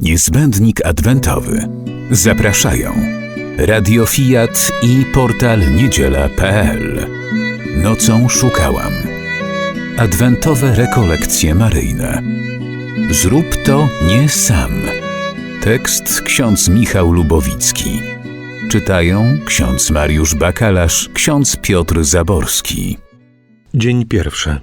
Niezbędnik adwentowy. Zapraszają Radio Fiat i portal niedziela.pl. Nocą szukałam. Adwentowe rekolekcje maryjne. Zrób to nie sam. Tekst ksiądz Michał Lubowicki. Czytają ksiądz Mariusz Bakalarz, ksiądz Piotr Zaborski. Dzień pierwszy.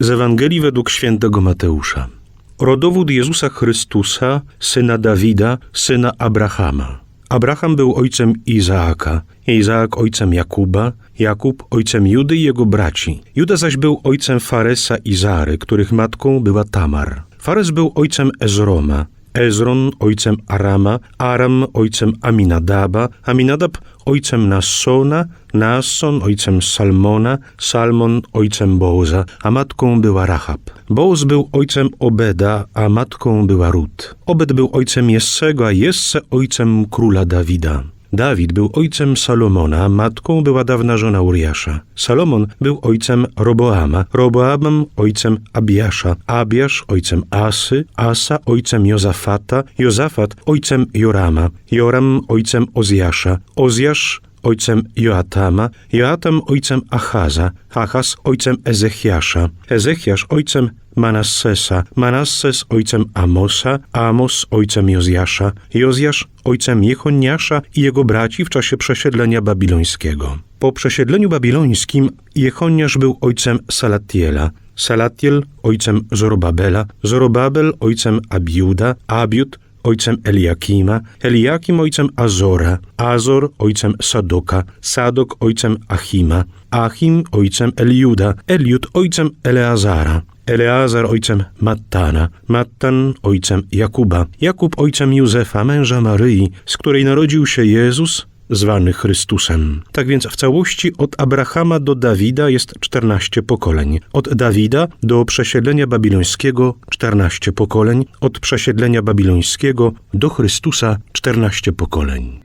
Z Ewangelii według świętego Mateusza. Rodowód Jezusa Chrystusa, syna Dawida, syna Abrahama. Abraham był ojcem Izaaka, Izaak ojcem Jakuba, Jakub ojcem Judy i jego braci. Juda zaś był ojcem Faresa i Zary, których matką była Tamar. Fares był ojcem Ezroma, Ezron ojcem Arama, Aram ojcem Aminadaba, Aminadab ojcem Nassona, Nasson ojcem Salmona, Salmon ojcem Boza, a matką była Rahab. Boz był ojcem Obeda, a matką była Rut. Obed był ojcem Jessego, a Jesse ojcem króla Dawida. Dawid był ojcem Salomona, matką była dawna żona Uriasza. Salomon był ojcem Roboama, Roboam ojcem Abiasza, Abiasz ojcem Asy, Asa ojcem Jozafata, Jozafat ojcem Jorama, Joram ojcem Ozjasza, Ozjasz ojcem Joatama, Joatam ojcem Achaza, Achaz ojcem Ezechiasza, Ezechiasz ojcem Manassesa, Manasses ojcem Amosa, Amos ojcem Jozjasza, Jozjasz ojcem Jechoniasza i jego braci w czasie przesiedlenia babilońskiego. Po przesiedleniu babilońskim Jechoniasz był ojcem Salatiela, Salatiel ojcem Zorobabela, Zorobabel ojcem Abiuda, Abiud ojcem Eliakima, Eliakim ojcem Azora, Azor ojcem Sadoka, Sadok ojcem Achima, Achim ojcem Eliuda, Eliud ojcem Eleazara, Eleazar ojcem Mattana, Mattan ojcem Jakuba, Jakub ojcem Józefa, męża Maryi, z której narodził się Jezus, zwany Chrystusem. Tak więc w całości od Abrahama do Dawida jest 14 pokoleń. Od Dawida do przesiedlenia babilońskiego 14 pokoleń. Od przesiedlenia babilońskiego do Chrystusa 14 pokoleń.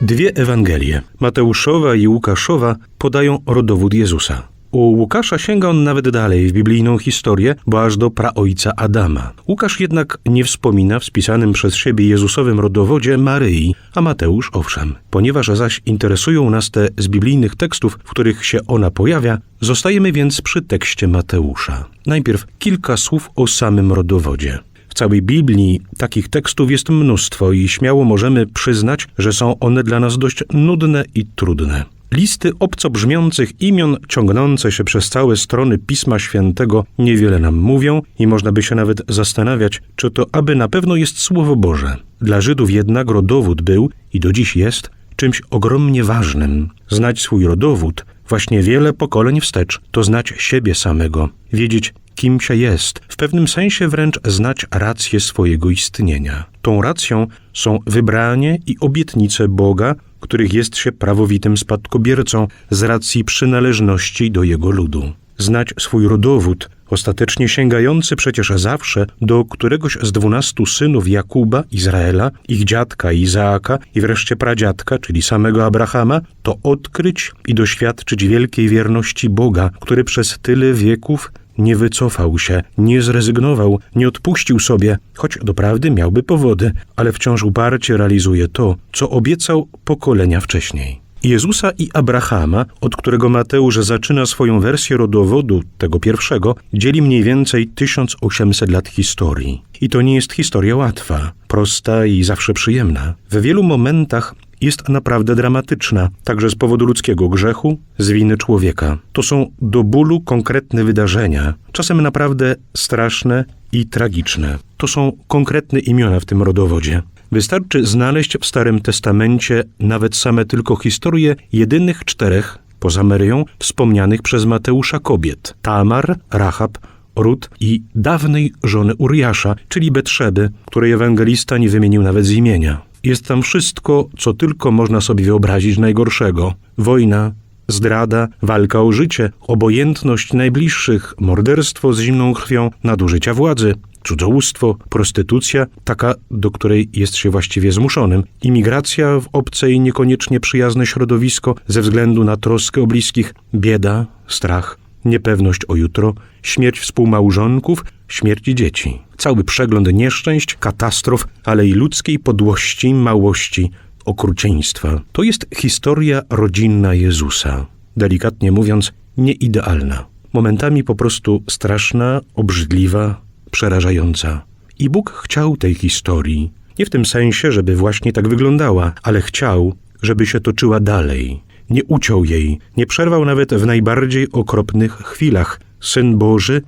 Dwie Ewangelie, Mateuszowa i Łukaszowa, podają rodowód Jezusa. U Łukasza sięga on nawet dalej w biblijną historię, bo aż do praojca Adama. Łukasz jednak nie wspomina w spisanym przez siebie Jezusowym rodowodzie Maryi, a Mateusz owszem. Ponieważ zaś interesują nas te z biblijnych tekstów, w których się ona pojawia, zostajemy więc przy tekście Mateusza. Najpierw kilka słów o samym rodowodzie. W całej Biblii takich tekstów jest mnóstwo i śmiało możemy przyznać, że są one dla nas dość nudne i trudne. Listy obco brzmiących imion ciągnące się przez całe strony Pisma Świętego niewiele nam mówią i można by się nawet zastanawiać, czy to aby na pewno jest Słowo Boże. Dla Żydów jednak rodowód był i do dziś jest czymś ogromnie ważnym. Znać swój rodowód, właśnie wiele pokoleń wstecz, to znać siebie samego, wiedzieć, kim się jest, w pewnym sensie wręcz znać rację swojego istnienia. Tą racją są wybranie i obietnice Boga, których jest się prawowitym spadkobiercą z racji przynależności do jego ludu. Znać swój rodowód, ostatecznie sięgający przecież zawsze do któregoś z dwunastu synów Jakuba, Izraela, ich dziadka Izaaka i wreszcie pradziadka, czyli samego Abrahama, to odkryć i doświadczyć wielkiej wierności Boga, który przez tyle wieków nie wycofał się, nie zrezygnował, nie odpuścił sobie, choć doprawdy miałby powody, ale wciąż uparcie realizuje to, co obiecał pokolenia wcześniej. Jezusa i Abrahama, od którego Mateusz zaczyna swoją wersję rodowodu, tego pierwszego, dzieli mniej więcej 1800 lat historii. I to nie jest historia łatwa, prosta i zawsze przyjemna. W wielu momentach jest naprawdę dramatyczna, także z powodu ludzkiego grzechu, z winy człowieka. To są do bólu konkretne wydarzenia, czasem naprawdę straszne i tragiczne. To są konkretne imiona w tym rodowodzie. Wystarczy znaleźć w Starym Testamencie nawet same tylko historie jedynych czterech, poza Maryją, wspomnianych przez Mateusza kobiet: Tamar, Rahab, Rut i dawnej żony Uriasza, czyli Betrzeby, której ewangelista nie wymienił nawet z imienia. Jest tam wszystko, co tylko można sobie wyobrazić najgorszego: wojna, zdrada, walka o życie, obojętność najbliższych, morderstwo z zimną krwią, nadużycia władzy, cudzołóstwo, prostytucja, taka, do której jest się właściwie zmuszonym, imigracja w obce i niekoniecznie przyjazne środowisko ze względu na troskę o bliskich, bieda, strach, niepewność o jutro, śmierć współmałżonków, śmierć dzieci. Cały przegląd nieszczęść, katastrof, ale i ludzkiej podłości, małości, okrucieństwa. To jest historia rodzinna Jezusa. Delikatnie mówiąc, nieidealna. Momentami po prostu straszna, obrzydliwa, przerażająca. I Bóg chciał tej historii. Nie w tym sensie, żeby właśnie tak wyglądała, ale chciał, żeby się toczyła dalej. Nie uciął jej, nie przerwał nawet w najbardziej okropnych chwilach. Syn Boży,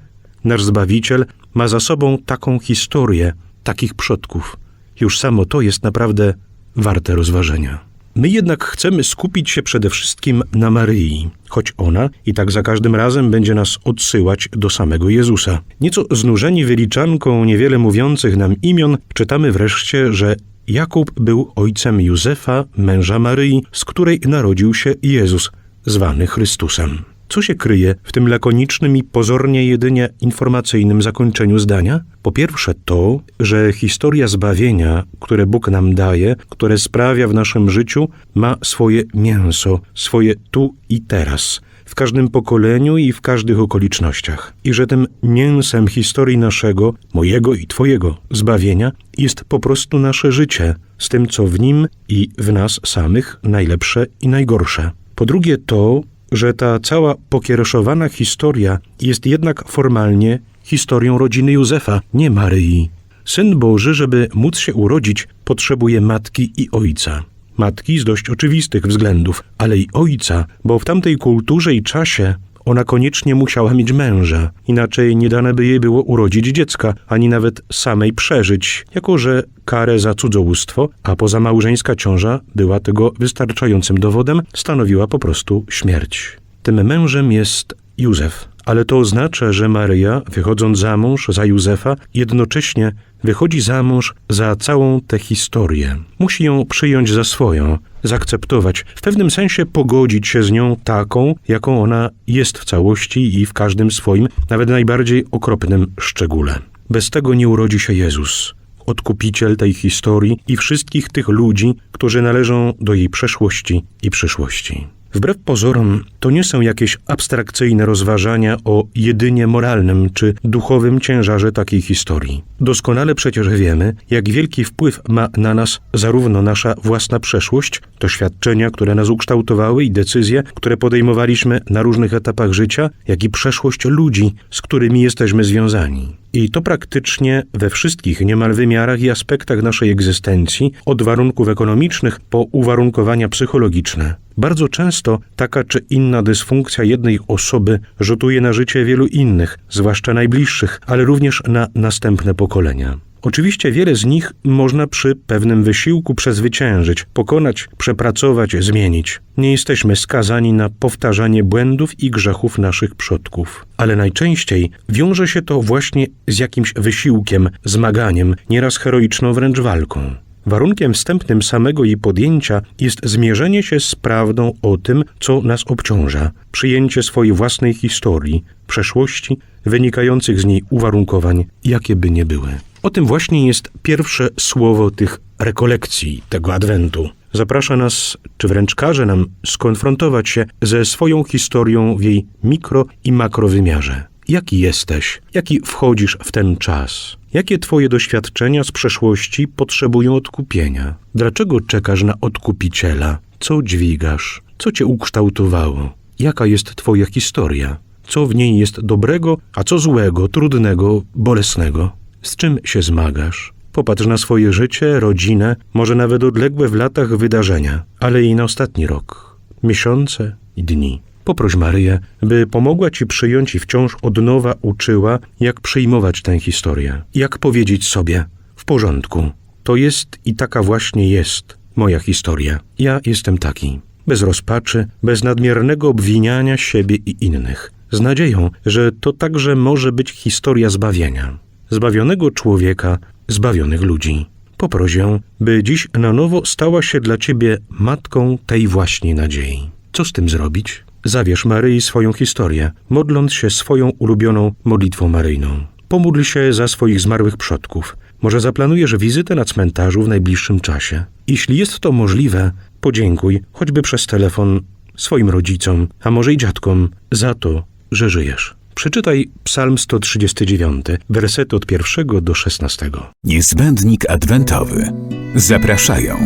nasz Zbawiciel, ma za sobą taką historię, takich przodków. Już samo to jest naprawdę warte rozważenia. My jednak chcemy skupić się przede wszystkim na Maryi, choć ona i tak za każdym razem będzie nas odsyłać do samego Jezusa. Nieco znużeni wyliczanką niewiele mówiących nam imion, czytamy wreszcie, że Jakub był ojcem Józefa, męża Maryi, z której narodził się Jezus, zwany Chrystusem. Co się kryje w tym lakonicznym i pozornie jedynie informacyjnym zakończeniu zdania? Po pierwsze to, że historia zbawienia, które Bóg nam daje, które sprawia w naszym życiu, ma swoje mięso, swoje tu i teraz, w każdym pokoleniu i w każdych okolicznościach. I że tym mięsem historii naszego, mojego i Twojego zbawienia jest po prostu nasze życie, z tym co w nim i w nas samych najlepsze i najgorsze. Po drugie to, że ta cała pokiereszowana historia jest jednak formalnie historią rodziny Józefa, nie Maryi. Syn Boży, żeby móc się urodzić, potrzebuje matki i ojca. Matki z dość oczywistych względów, ale i ojca, bo w tamtej kulturze i czasie ona koniecznie musiała mieć męża, inaczej nie dane by jej było urodzić dziecka, ani nawet samej przeżyć, jako że karę za cudzołóstwo, a pozamałżeńska ciąża była tego wystarczającym dowodem, stanowiła po prostu śmierć. Tym mężem jest Józef, ale to oznacza, że Maryja, wychodząc za mąż za Józefa, jednocześnie wychodzi za mąż za całą tę historię. Musi ją przyjąć za swoją, zaakceptować, w pewnym sensie pogodzić się z nią taką, jaką ona jest w całości i w każdym swoim, nawet najbardziej okropnym szczególe. Bez tego nie urodzi się Jezus, odkupiciel tej historii i wszystkich tych ludzi, którzy należą do jej przeszłości i przyszłości. Wbrew pozorom, to nie są jakieś abstrakcyjne rozważania o jedynie moralnym czy duchowym ciężarze takiej historii. Doskonale przecież wiemy, jak wielki wpływ ma na nas zarówno nasza własna przeszłość, doświadczenia, które nas ukształtowały i decyzje, które podejmowaliśmy na różnych etapach życia, jak i przeszłość ludzi, z którymi jesteśmy związani. I to praktycznie we wszystkich niemal wymiarach i aspektach naszej egzystencji, od warunków ekonomicznych po uwarunkowania psychologiczne. Bardzo często taka czy inna dysfunkcja jednej osoby rzutuje na życie wielu innych, zwłaszcza najbliższych, ale również na następne pokolenia. Oczywiście wiele z nich można przy pewnym wysiłku przezwyciężyć, pokonać, przepracować, zmienić. Nie jesteśmy skazani na powtarzanie błędów i grzechów naszych przodków. Ale najczęściej wiąże się to właśnie z jakimś wysiłkiem, zmaganiem, nieraz heroiczną wręcz walką. Warunkiem wstępnym samego jej podjęcia jest zmierzenie się z prawdą o tym, co nas obciąża, przyjęcie swojej własnej historii, przeszłości, wynikających z niej uwarunkowań, jakie by nie były. O tym właśnie jest pierwsze słowo tych rekolekcji, tego adwentu. Zaprasza nas, czy wręcz każe nam skonfrontować się ze swoją historią w jej mikro i makrowymiarze. Jaki jesteś? Jaki wchodzisz w ten czas? Jakie twoje doświadczenia z przeszłości potrzebują odkupienia? Dlaczego czekasz na odkupiciela? Co dźwigasz? Co cię ukształtowało? Jaka jest twoja historia? Co w niej jest dobrego, a co złego, trudnego, bolesnego? Z czym się zmagasz? Popatrz na swoje życie, rodzinę, może nawet odległe w latach wydarzenia, ale i na ostatni rok, miesiące i dni. Poproś Maryję, by pomogła ci przyjąć i wciąż od nowa uczyła, jak przyjmować tę historię. Jak powiedzieć sobie: w porządku, to jest i taka właśnie jest moja historia. Ja jestem taki. Bez rozpaczy, bez nadmiernego obwiniania siebie i innych. Z nadzieją, że to także może być historia zbawienia. Zbawionego człowieka, zbawionych ludzi. Poproś ją, by dziś na nowo stała się dla ciebie matką tej właśnie nadziei. Co z tym zrobić? Zawierz Maryi swoją historię, modląc się swoją ulubioną modlitwą maryjną. pomódl się za swoich zmarłych przodków. Może zaplanujesz wizytę na cmentarzu w najbliższym czasie. Jeśli jest to możliwe, podziękuj, choćby przez telefon, swoim rodzicom, a może i dziadkom, za to, że żyjesz. Przeczytaj Psalm 139, wersety od pierwszego do szesnastego. Niezbędnik adwentowy. Zapraszają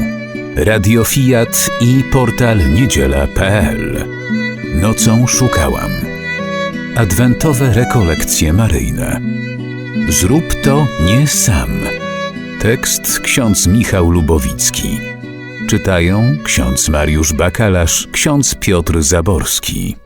Radio Fiat i portal niedziela.pl. Nocą szukałam. Adwentowe rekolekcje maryjne. Zrób to nie sam. Tekst ksiądz Michał Lubowicki. Czytają ksiądz Mariusz Bakalarz, ksiądz Piotr Zaborski.